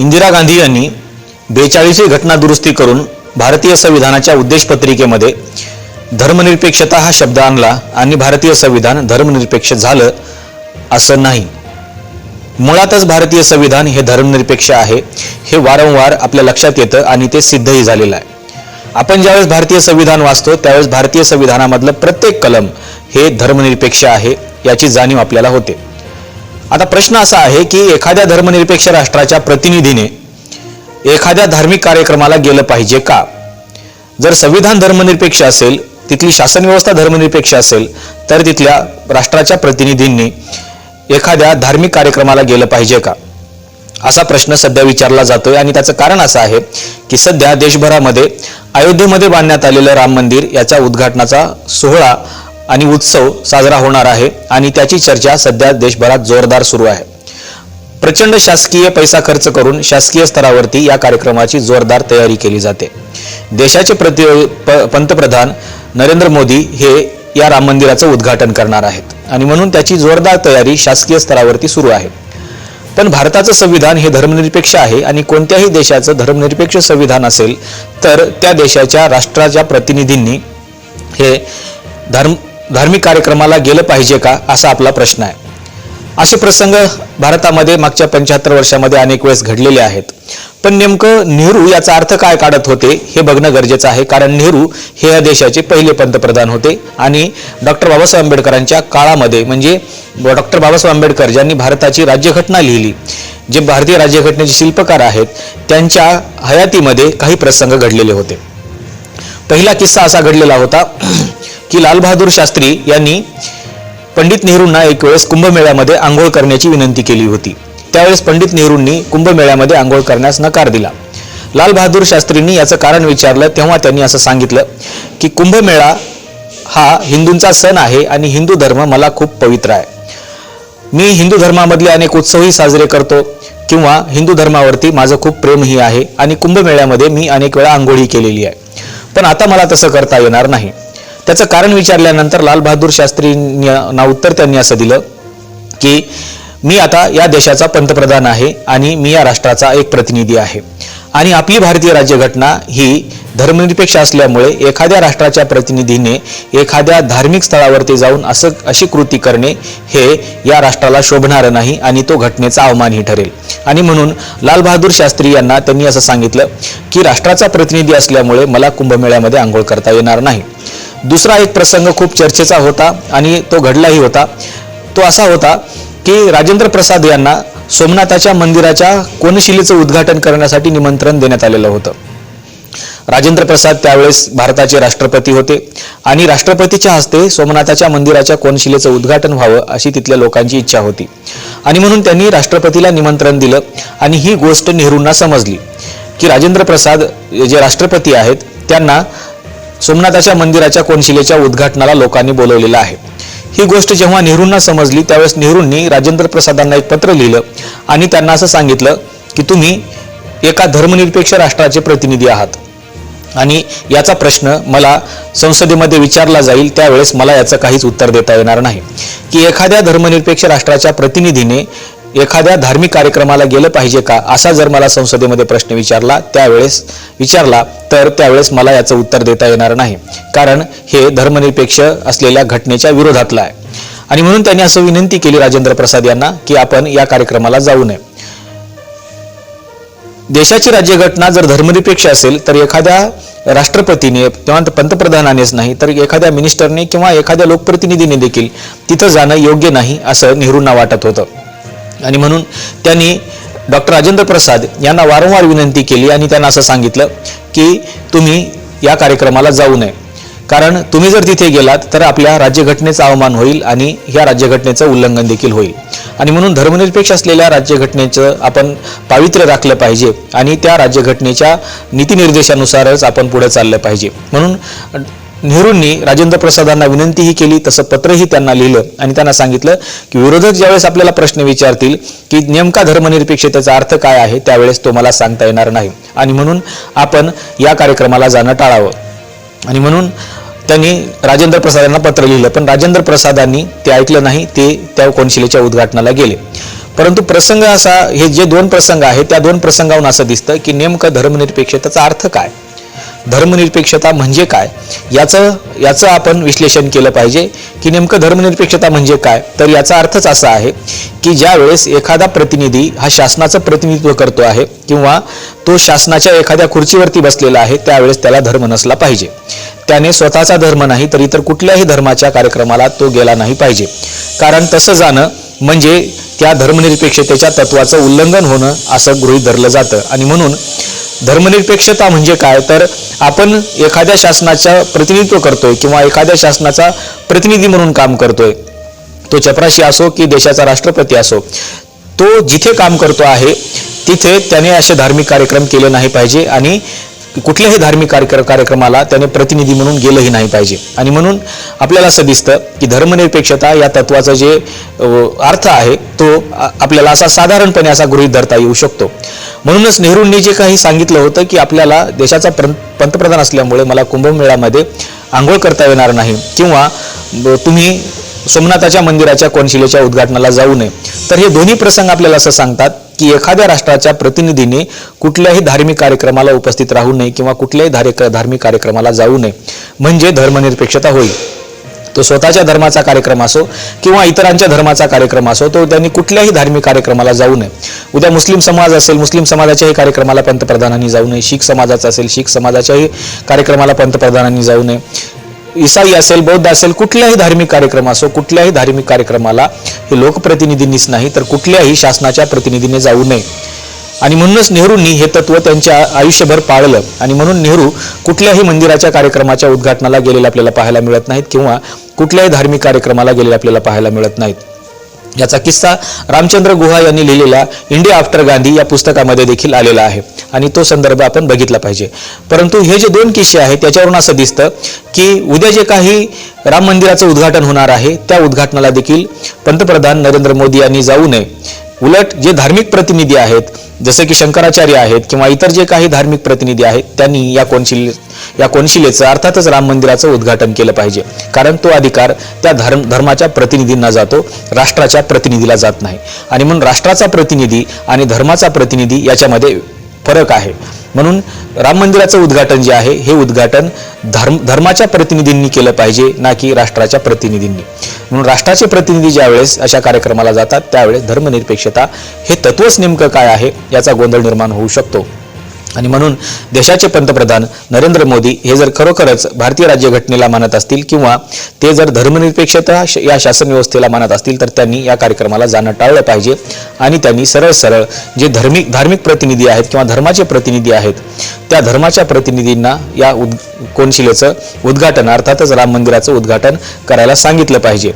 इंदिरा गांधी यांनी बेचाळीसवी घटना दुरुस्ती करून भारतीय संविधानाच्या उद्देशपत्रिकेमध्ये धर्मनिरपेक्षता हा शब्द आणला आणि भारतीय संविधान धर्मनिरपेक्ष झालं असं नाही. मुळातच भारतीय संविधान हे धर्मनिरपेक्ष आहे हे वारंवार आपल्या लक्षात येतं आणि ते सिद्धही झालेलं आहे. आपण ज्यावेळेस भारतीय संविधान वाचतो त्यावेळेस भारतीय संविधानामधलं प्रत्येक कलम हे धर्मनिरपेक्ष आहे याची जाणीव आपल्याला होते. आता प्रश्न असा आहे की एखाद्या धर्मनिरपेक्ष राष्ट्राच्या प्रतिनिधीने एखाद्या धार्मिक कार्यक्रमाला गेलं पाहिजे का? जर संविधान धर्मनिरपेक्ष असेल तिथली शासन व्यवस्था धर्मनिरपेक्ष असेल तर तिथल्या राष्ट्राच्या प्रतिनिधींनी एखाद्या धार्मिक कार्यक्रमाला गेलं पाहिजे का? असा प्रश्न सध्या विचारला जातोय आणि त्याचं कारण असं आहे की सध्या देशभरामध्ये अयोध्येमध्ये बांधण्यात आलेलं राम मंदिर याच्या उद्घाटनाचा सोहळा आणि उत्सव साजरा होणार आहे आणि त्याची चर्चा सध्या देशभरात जोरदार सुरू आहे. प्रचंड शासकीय पैसा खर्च करून शासकीय स्तरावरती या कार्यक्रमाची जोरदार तयारी केली जाते. देशाचे प्रति प- पंतप्रधान नरेंद्र मोदी हे या राम मंदिराचं उद्घाटन करणार आहेत आणि म्हणून त्याची जोरदार तयारी शासकीय स्तरावरती सुरू आहे. पण भारताचं संविधान हे धर्मनिरपेक्ष आहे आणि कोणत्याही देशाचं धर्मनिरपेक्ष संविधान असेल तर त्या देशाच्या राष्ट्राच्या प्रतिनिधींनी हे धर्म धार्मिक कार्यक्रमाला गेलं पाहिजे का असा आपला प्रश्न आहे. असे प्रसंग भारतामध्ये मागच्या पंच्याहत्तर वर्षामध्ये अनेक वेळेस घडलेले आहेत. पण नेमकं नेहरू याचा अर्थ काय काढत होते हे बघणं गरजेचं आहे. कारण नेहरू हे या देशाचे पहिले पंतप्रधान होते आणि डॉक्टर बाबासाहेब आंबेडकरांच्या काळामध्ये म्हणजे डॉक्टर बाबासाहेब आंबेडकर ज्यांनी भारताची राज्यघटना लिहिली जे भारतीय राज्यघटनेचे शिल्पकार आहेत त्यांच्या हयातीमध्ये काही प्रसंग घडलेले होते. पहिला किस्सा असा घडलेला होता. की लालबहादूर शास्त्री यांनी पंडित नेहरूंना एक वेळेस कुंभमेळ्यामध्ये आंघोळ करण्याची विनंती केली होती. त्यावेळेस पंडित नेहरूंनी कुंभमेळ्यामध्ये आंघोळ करण्यास नकार दिला. लाल बहादूर शास्त्रींनी याचं कारण विचारलं तेव्हा त्यांनी असं सांगितलं की कुंभमेळा हा हिंदूंचा सण आहे आणि हिंदू धर्म मला खूप पवित्र आहे. मी हिंदू धर्मामधले अनेक उत्सवही साजरे करतो किंवा हिंदू धर्मावरती माझं खूप प्रेमही आहे आणि कुंभमेळ्यामध्ये मी अनेक वेळा आंघोळी केलेली आहे. पण आता मला तसं करता येणार नाही. त्याचं कारण विचारल्यानंतर लालबहादूर शास्त्री ना उत्तर त्यांनी असं दिलं की मी आता या देशाचा पंतप्रधान आहे आणि मी या राष्ट्राचा एक प्रतिनिधी आहे. आणि आपली भारतीय राज्यघटना ही धर्मनिरपेक्ष असल्यामुळे एखाद्या राष्ट्राच्या प्रतिनिधीने एखाद्या धार्मिक स्थळावरती जाऊन असं अशी कृती करणे हे या राष्ट्राला शोभणारं नाही आणि तो घटनेचा अवमानही ठरेल. आणि म्हणून लाल बहादूर शास्त्री यांना त्यांनी असं सांगितलं की राष्ट्राचा प्रतिनिधी असल्यामुळे मला कुंभमेळ्यामध्ये आंघोळ करता येणार नाही. दुसरा एक प्रसंग खूप चर्चेचा होता आणि तो घडलाही होता. तो असा होता की राजेंद्र प्रसाद यांना सोमनाथाच्या मंदिराच्या कोनशिलेचं उद्घाटन करण्यासाठी निमंत्रण देण्यात आलेलं होतं. राजेंद्र प्रसाद त्यावेळेस भारताचे राष्ट्रपती होते आणि राष्ट्रपतीच्या हस्ते सोमनाथाच्या मंदिराच्या कोनशिलेचं उद्घाटन व्हावं अशी तिथल्या लोकांची इच्छा होती. आणि म्हणून त्यांनी राष्ट्रपतीला निमंत्रण दिलं आणि ही गोष्ट नेहरूंना समजली की राजेंद्र प्रसाद जे राष्ट्रपती आहेत त्यांना सोमनाथाच्या मंदिराच्या कोनशिलेच्या उद्घाटनाला लोकांनी बोलवलेलं आहे. ही गोष्ट जेव्हा नेहरूंना समजली त्यावेळेस नेहरूंनी राजेंद्र प्रसादांना एक पत्र लिहिलं आणि त्यांना असं सांगितलं की तुम्ही एका धर्मनिरपेक्ष राष्ट्राचे प्रतिनिधी आहात. आणि याचा प्रश्न मला संसदेमध्ये विचारला जाईल त्यावेळेस मला याचं काहीच उत्तर देता येणार नाही. की एखाद्या धर्मनिरपेक्ष राष्ट्राच्या प्रतिनिधीने एखाद्या धार्मिक कार्यक्रमाला गेलं पाहिजे का? असा जर मला संसदेमध्ये प्रश्न विचारला त्यावेळेस विचारला तर त्यावेळेस मला याचं उत्तर देता येणार नाही. कारण हे धर्मनिरपेक्ष असलेल्या घटनेच्या विरोधातलं आहे. आणि म्हणून त्यांनी असं विनंती केली राजेंद्र प्रसाद यांना की आपण या कार्यक्रमाला जाऊ नये. देशाची राज्यघटना जर धर्मनिरपेक्ष असेल तर एखाद्या राष्ट्रपतीने किंवा पंतप्रधानानेच नाही तर एखाद्या मिनिस्टरने किंवा एखाद्या लोकप्रतिनिधीने देखील तिथं जाणं योग्य नाही असं नेहरूंना वाटत होतं. आणि म्हणून त्यांनी डॉक्टर राजेंद्र प्रसाद यांना वारंवार विनंती केली आणि त्यांना असं सांगितलं की तुम्ही या कार्यक्रमाला जाऊ नये. कारण तुम्ही जर तिथे गेलात तर आपल्या राज्यघटनेचा अवमान होईल आणि ह्या राज्यघटनेचं उल्लंघन देखील होईल. आणि म्हणून धर्मनिरपेक्ष असलेल्या राज्यघटनेचं आपण पावित्र्य राखलं पाहिजे आणि त्या राज्यघटनेच्या नीतिनिर्देशानुसारच आपण पुढे चाललं पाहिजे. म्हणून नेहरूंनी राजेंद्र प्रसादांना विनंतीही केली तसं पत्रही त्यांना लिहिलं. आणि त्यांना सांगितलं की विरोधक ज्यावेळेस आपल्याला प्रश्न विचारतील की नेमका धर्मनिरपेक्षतेचा अर्थ काय आहे त्यावेळेस तो मला सांगता येणार नाही. आणि म्हणून आपण या कार्यक्रमाला जाणं टाळावं. आणि म्हणून त्यांनी राजेंद्र प्रसादांना पत्र लिहिलं. पण राजेंद्र प्रसादांनी ते ऐकलं नाही ते त्या कोनशिलेच्या उद्घाटनाला गेले. परंतु प्रसंग असा हे जे दोन प्रसंग आहेत त्या दोन प्रसंगावरून असं दिसतं की नेमकं धर्मनिरपेक्षतेचा अर्थ काय? धर्मनिरपेक्षता म्हणजे काय? याचं याचं आपण विश्लेषण केलं पाहिजे की नेमकं धर्मनिरपेक्षता म्हणजे काय? तर याचा अर्थच असा आहे की ज्या वेळेस एखादा प्रतिनिधी हा शासनाचं प्रतिनिधित्व करतो आहे किंवा तो शासनाच्या एखाद्या खुर्चीवरती बसलेला आहे त्यावेळेस त्याला धर्म नसला पाहिजे. त्याने स्वतःचा धर्म नाही तर इतर कुठल्याही धर्माच्या कार्यक्रमाला तो गेला नाही पाहिजे. कारण तसं जाणं म्हणजे त्या धर्मनिरपेक्षतेच्या तत्वाचं उल्लंघन होणं असं गृहीत धरलं जातं. आणि म्हणून धर्मनिरपेक्षता म्हणजे काय? तर आपण एखाद्या शासनाचं प्रतिनिधित्व करतोय किंवा एखाद्या शासनाचा प्रतिनिधी म्हणून काम करतोय तो चपराशी असो की देशाचा राष्ट्रपती असो तो जिथे काम करतो आहे तिथे त्याने असे धार्मिक कार्यक्रम केले नाही पाहिजे आणि कुठल्याही धार्मिक कार्यक्र कार्यक्रमाला त्याने प्रतिनिधी म्हणून गेलंही नाही पाहिजे. आणि म्हणून आपल्याला असं दिसतं की धर्मनिरपेक्षता या तत्वाचा जे अर्थ आहे तो आपल्याला असा साधारणपणे असा गृहीत धरता येऊ शकतो. म्हणूनच नेहरूंनी जे काही सांगितलं होतं की आपल्याला देशाचा पंतप्रधान असल्यामुळे मला कुंभमेळ्यामध्ये आंघोळ करता येणार नाही किंवा तुम्ही सोमनाथाच्या मंदिराच्या कोनशिलेच्या उद्घाटनाला जाऊ नये. तर हे दोन्ही प्रसंग आपल्याला असं सांगतात की एखाद्या राष्ट्राच्या प्रतिनिधीने कुठल्याही धार्मिक कार्यक्रमाला उपस्थित राहू नये किंवा कुठल्याही धार्मिक धार्मिक कार्यक्रमाला जाऊ नये म्हणजे धर्मनिरपेक्षता होईल. तो स्वतःच्या धर्माचा कार्यक्रम असो किंवा इतरांच्या धर्माचा कार्यक्रम असो तो त्यांनी कुठल्याही धार्मिक कार्यक्रमाला जाऊ नये. उद्या मुस्लिम समाज असेल मुस्लिम समाजाच्याही कार्यक्रमाला पंतप्रधानांनी जाऊ नये. शीख समाजाचा असेल शीख समाजाच्याही कार्यक्रमाला पंतप्रधानांनी जाऊ नये. ईसाई असेल बौद्ध असेल कुठल्याही धार्मिक कार्यक्रम असो कुठल्याही धार्मिक कार्यक्रमाला हे लोकप्रतिनिधींनीच नाही तर कुठल्याही शासनाच्या प्रतिनिधीने जाऊ नये. आणि म्हणूनच नेहरूंनी हे तत्व त्यांच्या आयुष्यभर पाळलं. आणि म्हणून नेहरू कुठल्याही मंदिराच्या कार्यक्रमाच्या उद्घाटनाला गेलेले आपल्याला पाहायला मिळत नाहीत किंवा कुठल्याही धार्मिक कार्यक्रमाला गेलेले आपल्याला पाहायला मिळत नाहीत. याचा किस्सा रामचंद्र गुहा यांनी लिहिलेला इंडिया आफ्टर गांधी या पुस्तकामध्ये देखील आलेला आहे. आणि तो संदर्भ आपण बघितला पाहिजे. परंतु हे जे दोन किस्से आहेत त्याच्यावरून असं दिसतं की उद्या जे काही राम मंदिराचं उद्घाटन होणार आहे त्या उद्घाटनाला देखील पंतप्रधान नरेंद्र मोदी यांनी जाऊ नये. उलट जे धार्मिक प्रतिनिधी आहेत जसे की शंकराचार्य आहेत किंवा इतर जे काही धार्मिक प्रतिनिधी आहेत त्यांनी या कोनशिले या कोनशिलेचं अर्थातच राम मंदिराचं उद्घाटन केलं पाहिजे. कारण तो अधिकार त्या धर्म धर्माच्या प्रतिनिधींना जातो राष्ट्राच्या प्रतिनिधीला जात नाही. आणि म्हणून राष्ट्राचा प्रतिनिधी आणि धर्माचा प्रतिनिधी याच्यामध्ये फरक आहे. म्हणून राम मंदिराचं उद्घाटन जे आहे हे उद्घाटन धर्म धर्माच्या प्रतिनिधींनी केलं पाहिजे ना की राष्ट्राच्या प्रतिनिधींनी. म्हणून राष्ट्राचे प्रतिनिधी ज्यावेळेस अशा कार्यक्रमाला जातात त्यावेळेस धर्मनिरपेक्षता हे तत्वच नेमकं काय आहे याचा गोंधळ निर्माण होऊ शकतो. आणि म्हणून देशाचे पंतप्रधान नरेंद्र मोदी हे जर खरोखरच भारतीय राज्यघटनेला मानत असतील किंवा ते जर धर्मनिरपेक्षता श- या शासन व्यवस्थेला मानत असतील तर त्यांनी या कार्यक्रमाला जाणं टाळलं पाहिजे. आणि त्यांनी सरळ सरळ जे धर्मिक धार्मिक प्रतिनिधी आहेत किंवा धर्माचे प्रतिनिधी आहेत त्या धर्माच्या प्रतिनिधींना या उद कोनशिलेचं उद्घाटन अर्थातच राम मंदिराचं उद्घाटन करायला सांगितलं पाहिजे.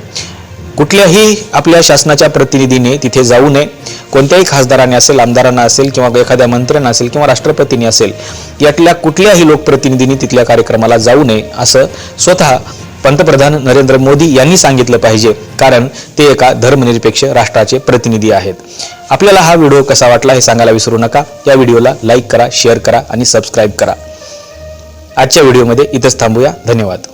कुठल्याही आपल्या शासनाच्या प्रतिनिधीने तिथे जाऊ नये. कोणत्याही खासदाराने असेल आमदारांना असेल किंवा एखाद्या मंत्र्यांना असेल किंवा राष्ट्रपतींनी असेल यातल्या कुठल्याही लोकप्रतिनिधींनी तिथल्या कार्यक्रमाला जाऊ नये असं स्वतः पंतप्रधान नरेंद्र मोदी यांनी सांगितलं पाहिजे. कारण ते एका धर्मनिरपेक्ष राष्ट्राचे प्रतिनिधी आहेत. आपल्याला हा व्हिडिओ कसा वाटला हे सांगायला विसरू नका. या व्हिडिओला लाईक करा शेअर करा आणि सबस्क्राईब करा. आजच्या व्हिडिओमध्ये इथंच थांबूया. धन्यवाद.